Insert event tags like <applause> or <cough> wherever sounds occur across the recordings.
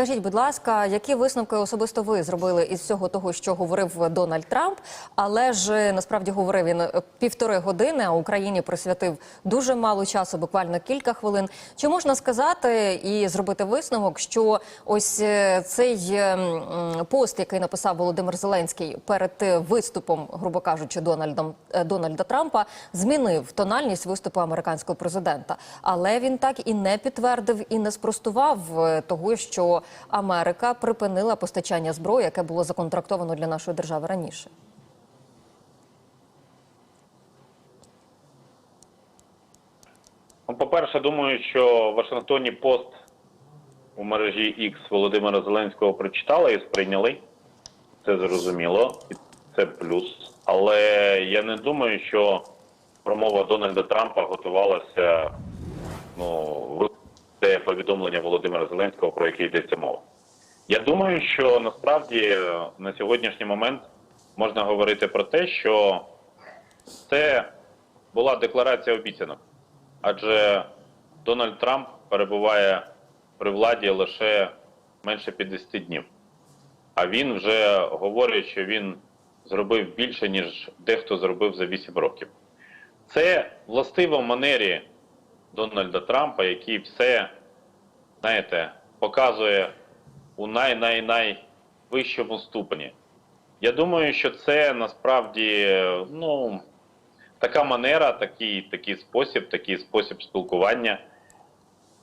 скажіть, будь ласка, які висновки особисто ви зробили із всього того, що говорив Дональд Трамп? Але ж е, насправді говорив він е, півтори години, а Україні присвятив дуже мало часу, буквально кілька хвилин. Чи можна сказати і зробити висновок, що ось е, цей е, пост, який написав Володимир Зеленський перед виступом, грубо кажучи, Дональдом Дональда Трампа, змінив тональність виступу американського президента, але він так і не підтвердив і не спростував того, що Америка припинила постачання зброї, яке було законтрактовано для нашої держави раніше. Ну, по-перше, думаю, що в Вашингтоні пост у мережі X Володимира Зеленського прочитали і сприйняли. Це зрозуміло, і це плюс. Але я не думаю, що промова Дональда Трампа готувалася ну, повідомлення Володимира Зеленського, про яке йдеться мова. Я думаю, що насправді е, на сьогоднішній момент можна говорити про те, що це була декларація обіцянок. Адже Дональд Трамп перебуває при владі лише менше 50 днів. А він вже говорить, що він зробив більше, ніж дехто зробив за 8 років. Це властиво манері Дональда Трампа, який все, знаєте, показує у най-най-найвищому ступені. Я думаю, що це насправді, ну, така манера, такий, такий спосіб, такий спосіб спілкування.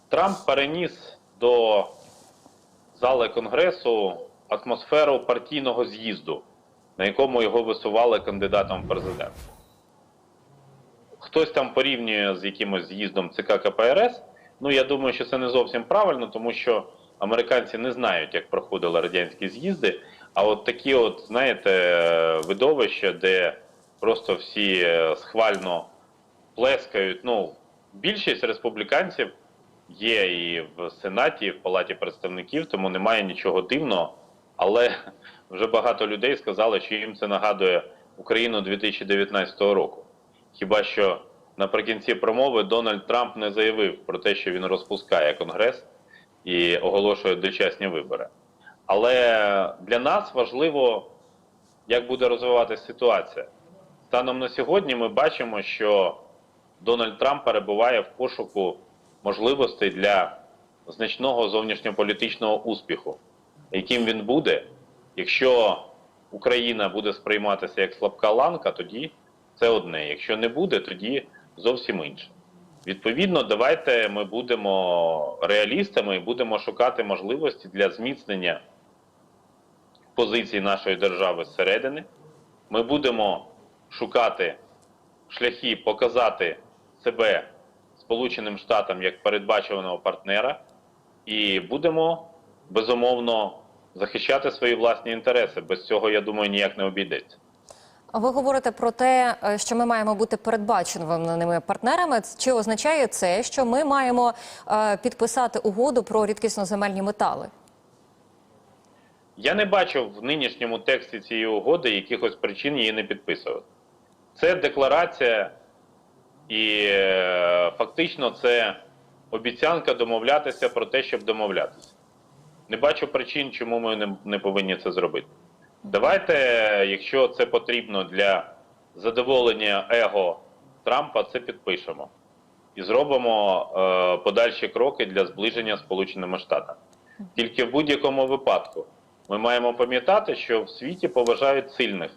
Трамп переніс до зали Конгресу атмосферу партійного з'їзду, на якому його висували кандидатом в президент. Хтось там порівнює з якимось з'їздом ЦК КПРС. Ну, я думаю, що це не зовсім правильно, тому що американці не знають, як проходили радянські з'їзди. А от такі, от, знаєте, видовища, де просто всі е, схвально плескають. Ну, більшість республіканців є і в Сенаті, і в Палаті представників, тому немає нічого дивного. Але <laughs> вже багато людей сказали, що їм це нагадує Україну 2019 року. Хіба що наприкінці промови Дональд Трамп не заявив про те, що він розпускає Конгрес і оголошує дочасні вибори. Але для нас важливо, як буде розвиватися ситуація. Станом на сьогодні ми бачимо, що Дональд Трамп перебуває в пошуку можливостей для значного зовнішньополітичного успіху, яким він буде, якщо Україна буде сприйматися як слабка ланка, тоді це одне. Якщо не буде, тоді зовсім інше. Відповідно, давайте ми будемо реалістами і будемо шукати можливості для зміцнення позицій нашої держави зсередини. Ми будемо шукати шляхи показати себе Сполученим Штатам як передбачуваного партнера, і будемо безумовно захищати свої власні інтереси. Без цього, я думаю, ніяк не обійдеться. Ви говорите про те, е, що ми маємо бути передбаченими партнерами. Чи означає це, що ми маємо е, підписати угоду про рідкісноземельні метали? Я не бачу в нинішньому тексті цієї угоди якихось причин її не підписувати. Це декларація, і е, фактично це обіцянка домовлятися про те, щоб домовлятися. Не бачу причин, чому ми не, не повинні це зробити. Давайте, якщо це потрібно для задоволення его Трампа, це підпишемо і зробимо е, подальші кроки для зближення Сполученими Штатами. Тільки в будь-якому випадку ми маємо пам'ятати, що в світі поважають сильних,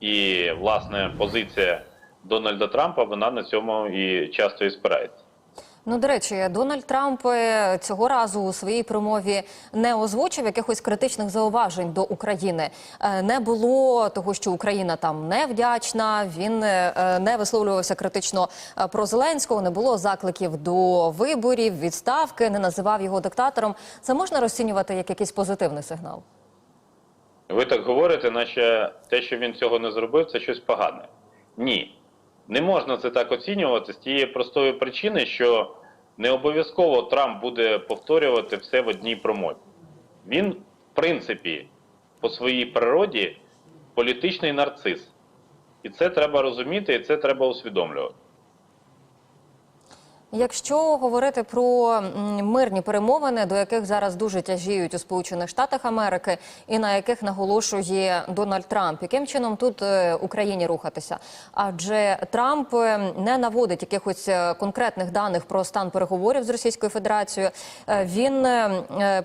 і власне позиція Дональда Трампа вона на цьому і часто і спирається. Ну, до речі, Дональд Трамп е, цього разу у своїй промові не озвучив якихось критичних зауважень до України. Е, Не було того, що Україна там не вдячна. Він е, не висловлювався критично про Зеленського. Не було закликів до виборів, відставки, не називав його диктатором. Це можна розцінювати як якийсь позитивний сигнал. Ви так говорите, наче те, що він цього не зробив, це щось погане. Ні. Не можна це так оцінювати з тієї простої причини, що не обов'язково Трамп буде повторювати все в одній промові. Він, в принципі, по своїй природі політичний нарцис. І це треба розуміти, і це треба усвідомлювати. Якщо говорити про мирні перемовини, до яких зараз дуже тяжіють у Сполучених Штатах Америки, і на яких наголошує Дональд Трамп, яким чином тут е, Україні рухатися? Адже Трамп е, не наводить якихось е, конкретних даних про стан переговорів з Російською Федерацією. Він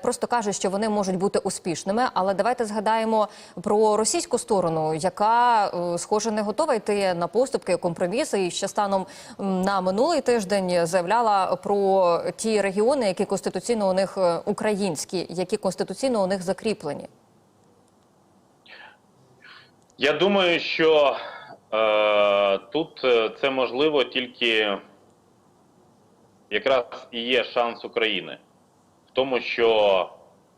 просто каже, що вони можуть бути успішними. Але давайте згадаємо про російську сторону, яка схоже не готова йти на поступки, компроміси, і ще станом на минулий тиждень заявляла про ті регіони, які конституційно у них е, українські, які конституційно у них закріплені. Я думаю, що е, тут е, це можливо тільки якраз і є шанс України в тому, що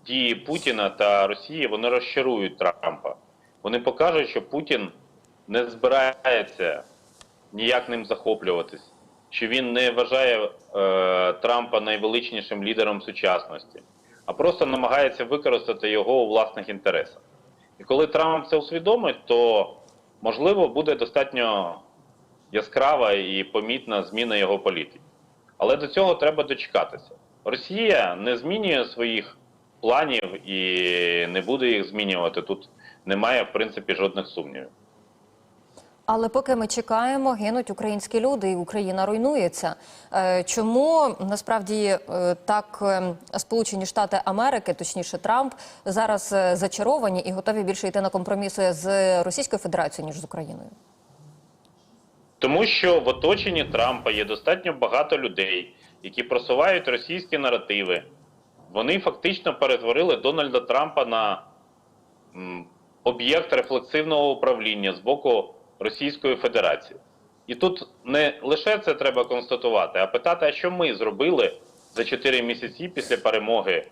дії Путіна та Росії вони розчарують Трампа. Вони покажуть, що Путін не збирається ніяк ним захоплюватись, що він не вважає е, Трампа найвеличнішим лідером сучасності, а просто намагається використати його у власних інтересах. І коли Трамп це усвідомить, то можливо буде достатньо яскрава і помітна зміна його політики. Але до цього треба дочекатися. Росія не змінює своїх планів і не буде їх змінювати. Тут немає, в принципі, жодних сумнівів. Але поки ми чекаємо, гинуть українські люди, і Україна руйнується. Е, Чому насправді е, так е, Сполучені Штати Америки, точніше Трамп, зараз зачаровані і готові більше йти на компроміси з Російською Федерацією ніж з Україною? Тому що в оточенні Трампа є достатньо багато людей, які просувають російські наративи. Вони фактично перетворили Дональда Трампа на об'єкт рефлексивного управління з боку Російської Федерації. І тут не лише це треба констатувати, а питати, а що ми зробили за 4 місяці після перемоги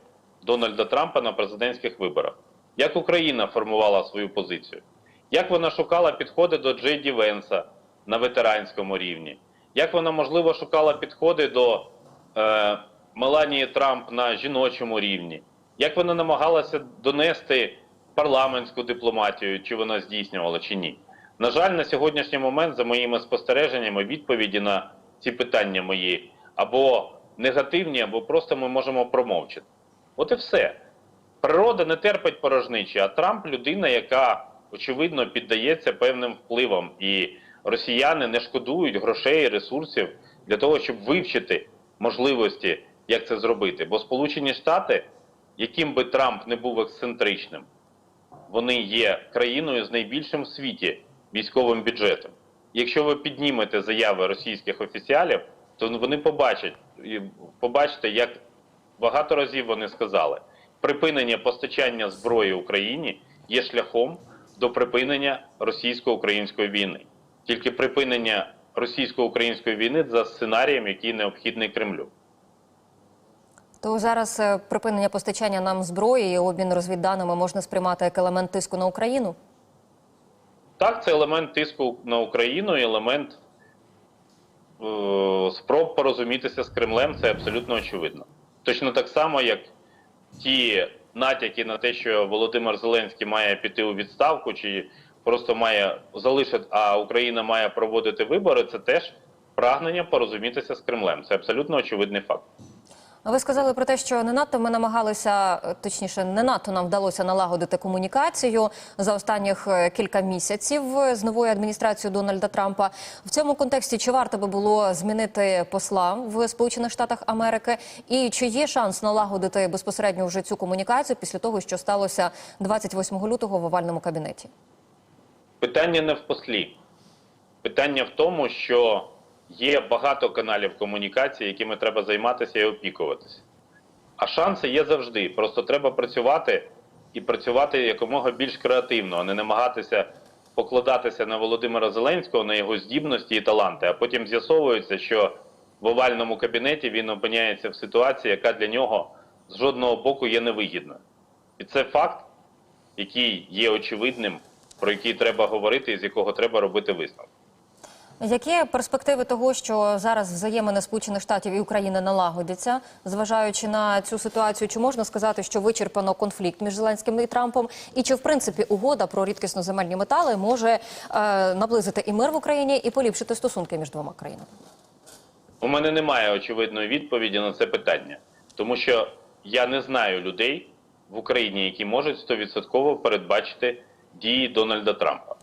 Дональда Трампа на президентських виборах. Як Україна формувала свою позицію? Як вона шукала підходи до Джей Ді Венса на ветеранському рівні? Як вона, можливо, шукала підходи до е, Меланії Трамп на жіночому рівні? Як вона намагалася донести парламентську дипломатію, чи вона здійснювала, чи ні? На жаль, на сьогоднішній момент, за моїми спостереженнями, відповіді на ці питання мої або негативні, або просто ми можемо промовчати. От і все. Природа не терпить порожничі, а Трамп людина, яка очевидно піддається певним впливам, і росіяни не шкодують грошей і ресурсів для того, щоб вивчити можливості, як це зробити. Бо Сполучені Штати, яким би Трамп не був ексцентричним, вони є країною з найбільшим в світі військовим бюджетом. Якщо ви піднімете заяви російських офіціалів, то вони побачать побачите, як багато разів вони сказали, припинення постачання зброї Україні є шляхом до припинення російсько-української війни. Тільки припинення російсько-української війни за сценарієм, який необхідний Кремлю. То зараз е, припинення постачання нам зброї і обмін розвідданими можна сприймати як елемент тиску на Україну? Так, це елемент тиску на Україну, і елемент е, спроб порозумітися з Кремлем, це абсолютно очевидно. Точно так само, як ті натяки на те, що Володимир Зеленський має піти у відставку, чи просто має залишити, а Україна має проводити вибори, це теж прагнення порозумітися з Кремлем. Це абсолютно очевидний факт. Ви сказали про те, що не надто ми намагалися, е, точніше, не надто нам вдалося налагодити комунікацію за останніх е, кілька місяців е, з новою адміністрацією Дональда Трампа. В цьому контексті чи варто би було змінити посла в Сполучених Штатах Америки, і чи є шанс налагодити безпосередньо вже цю комунікацію після того, що сталося 28 лютого в овальному кабінеті? Питання не в послі. Питання в тому, що є багато каналів комунікації, якими треба займатися і опікуватися. А шанси є завжди. Просто треба працювати і працювати якомога більш креативно, а не намагатися покладатися на Володимира Зеленського, на його здібності і таланти. А потім з'ясовується, що в овальному кабінеті він опиняється в ситуації, яка для нього з жодного боку є невигідною. І це факт, який є очевидним, про який треба говорити і з якого треба робити висновки. Які перспективи того, що зараз взаємини Сполучених Штатів і України налагодяться, зважаючи на цю ситуацію, чи можна сказати, що вичерпано конфлікт між Зеленським і Трампом, і чи в принципі угода про рідкісноземельні метали може е, наблизити і мир в Україні, і поліпшити стосунки між двома країнами? У мене немає очевидної відповіді на це питання, тому що я не знаю людей в Україні, які можуть 100% передбачити дії Дональда Трампа.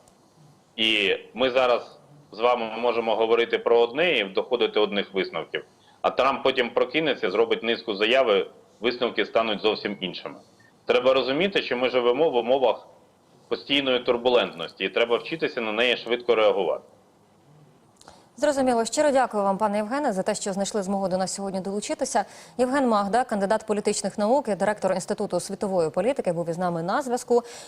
І ми зараз з вами можемо говорити про одне і доходити одних висновків. А Трамп потім прокинеться, зробить низку заяви, висновки стануть зовсім іншими. Треба розуміти, що ми живемо в умовах постійної турбулентності, і треба вчитися на неї швидко реагувати. Зрозуміло. Щиро дякую вам, пане Євгене, за те, що знайшли змогу до нас сьогодні долучитися. Євген Магда, кандидат політичних наук і директор Інституту світової політики, був із нами на зв'язку.